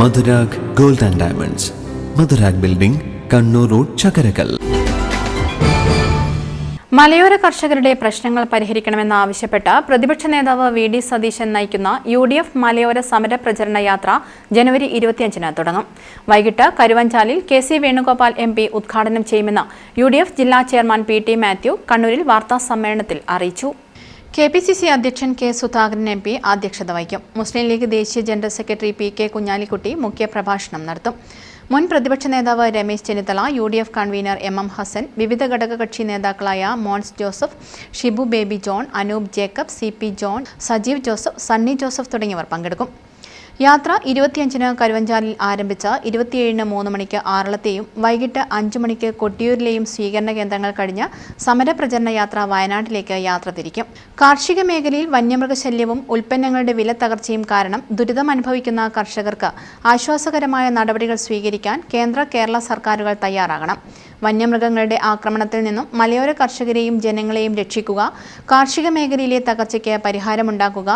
Madhurag gold and diamonds. Madhurag building Kannur road Chakkarakkal. മലയോര കർഷകരുടെ പ്രശ്നങ്ങൾ പരിഹരിക്കണമെന്നാവശ്യപ്പെട്ട് പ്രതിപക്ഷ നേതാവ് വി ഡി സതീശൻ നയിക്കുന്ന യു ഡി എഫ് മലയോര സമര പ്രചരണ യാത്ര ജനുവരി ഇരുപത്തിയഞ്ചിന് തുടങ്ങും. വൈകിട്ട് കരുവഞ്ചാലിൽ K C Venugopal M P ഉദ്ഘാടനം ചെയ്യുമെന്ന് യു ജില്ലാ ചെയർമാൻ പി ടി മാത്യു കണ്ണൂരിൽ വാർത്താ സമ്മേളനത്തിൽ അറിയിച്ചു. കെ പി സി സി അധ്യക്ഷൻ കെ സുധാകരൻ എം പി അധ്യക്ഷത വഹിക്കും. മുസ്ലിം ലീഗ് ദേശീയ general secretary P K Kunhalikutty മുഖ്യപ്രഭാഷണം നടത്തും. മുൻ പ്രതിപക്ഷ നേതാവ് Ramesh Chennithala U D F convener M M Hassan വിവിധ ഘടകകക്ഷി നേതാക്കളായ Mons Joseph Shibu Baby John Anoop Jacob C P John Sajeev Joseph Sunny Joseph തുടങ്ങിയവർ പങ്കെടുക്കും. യാത്ര ഇരുപത്തിയഞ്ചിന് കരുവഞ്ചാലിൽ ആരംഭിച്ച് ഇരുപത്തിയേഴിന് മൂന്ന് മണിക്ക് ആറളത്തെയും വൈകിട്ട് അഞ്ചു മണിക്ക് കൊട്ടിയൂരിലെയും സ്വീകരണ കേന്ദ്രങ്ങൾ കഴിഞ്ഞ് സമരപ്രചരണ യാത്ര വയനാട്ടിലേക്ക് യാത്ര തിരിക്കും. കാർഷിക മേഖലയിൽ വന്യമൃഗശല്യവും ഉൽപ്പന്നങ്ങളുടെ വില തകർച്ചയും കാരണം ദുരിതം അനുഭവിക്കുന്ന കർഷകർക്ക് ആശ്വാസകരമായ നടപടികൾ സ്വീകരിക്കാൻ കേന്ദ്ര കേരള സർക്കാരുകൾ തയ്യാറാകണം. വന്യമൃഗങ്ങളുടെ ആക്രമണത്തിൽ നിന്നും മലയോര കർഷകരെയും ജനങ്ങളെയും രക്ഷിക്കുക കാർഷിക മേഖലയിലെ തകർച്ചയ്ക്ക് പരിഹാരമുണ്ടാക്കുക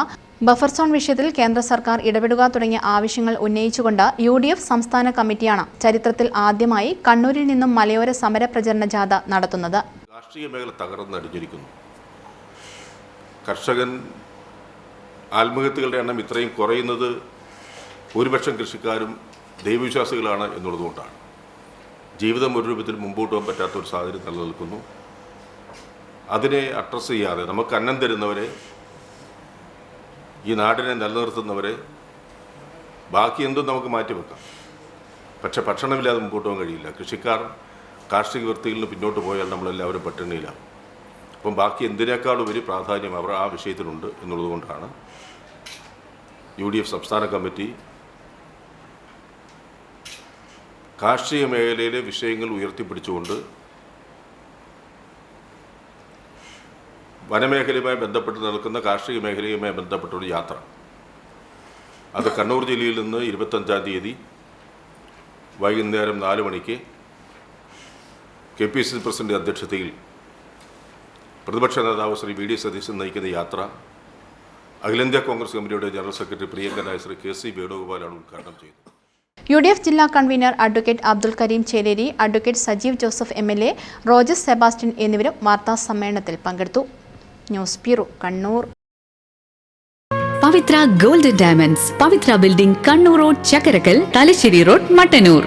ബഫർ സോൺ വിഷയത്തിൽ കേന്ദ്ര സർക്കാർ ഇടപെടുക തുടങ്ങിയ ആവശ്യങ്ങൾ ഉന്നയിച്ചുകൊണ്ട് യു ഡി എഫ് സംസ്ഥാന കമ്മിറ്റിയാണ് ചരിത്രത്തിൽ ആദ്യമായി കണ്ണൂരിൽ നിന്നും മലയോര സമര പ്രചരണ ജാഥ നടത്തുന്നത്. കാർഷിക മേഖല തകർന്നടിഞ്ഞിരിക്കുന്നു കർഷകൻ ആത്മഹത്യകളുടെ എണ്ണം ഇത്രയും കുറയുന്നത് ഭൂരിപക്ഷം കൃഷിക്കാരും ദൈവവിശ്വാസികളാണ് എന്നുള്ളതുകൊണ്ടാണ്. ജീവിതം ഒരു രൂപത്തിൽ മുമ്പോട്ട് പോകാൻ പറ്റാത്ത ഒരു സാഹചര്യം നിലനിൽക്കുന്നു. അതിനെ അഡ്രസ്സ് ചെയ്യാതെ നമുക്ക് അന്നം തരുന്നവരെ ഈ നാടിനെ നിലനിർത്തുന്നവരെ ബാക്കി എന്തും നമുക്ക് മാറ്റിവെക്കാം പക്ഷെ ഭക്ഷണമില്ലാതെ മുമ്പോട്ട് പോകാൻ കഴിയില്ല. കൃഷിക്കാർ കാർഷിക വൃത്തിയിൽ നിന്ന് പിന്നോട്ട് പോയാൽ നമ്മളെല്ലാവരും പട്ടിണിയിലാണ് അപ്പം ബാക്കി എന്തിനേക്കാളുപരി പ്രാധാന്യം അവർ ആ വിഷയത്തിലുണ്ട് എന്നുള്ളതുകൊണ്ടാണ് യു ഡി എഫ് സംസ്ഥാന കമ്മിറ്റി കാർഷിക മേഖലയിലെ വിഷയങ്ങൾ ഉയർത്തിപ്പിടിച്ചുകൊണ്ട് വനമേഖലയുമായി ബന്ധപ്പെട്ട് നടക്കുന്ന കാർഷിക മേഖലയുമായി ബന്ധപ്പെട്ടൊരു യാത്ര. അത് കണ്ണൂർ ജില്ലയിൽ നിന്ന് ഇരുപത്തഞ്ചാം തീയതി വൈകുന്നേരം നാല് മണിക്ക് കെ പി സി പ്രസിഡന്റ് അധ്യക്ഷതയിൽ പ്രതിപക്ഷ നേതാവ് ശ്രീ വി ഡി സതീശൻ നയിക്കുന്ന യാത്ര. അഖിലേന്ത്യാ കോൺഗ്രസ് കമ്മിറ്റിയുടെ ജനറൽ സെക്രട്ടറി പ്രിയങ്കരായ ശ്രീ കെ സി വേണുഗോപാലാണ് ഉദ്ഘാടനം ചെയ്തത്. യു ഡി എഫ് ജില്ലാ convener advocate Abdul Kareem Cheleri advocate Sajeev Joseph M L A Rojes Sebastian എന്നിവരും വാർത്താ സമ്മേളനത്തിൽ പങ്കെടുത്തു. News bureau Kannur. Pavithra gold diamonds Pavithra building Kannur road Chakkarakkal Thalassery road Mattannur.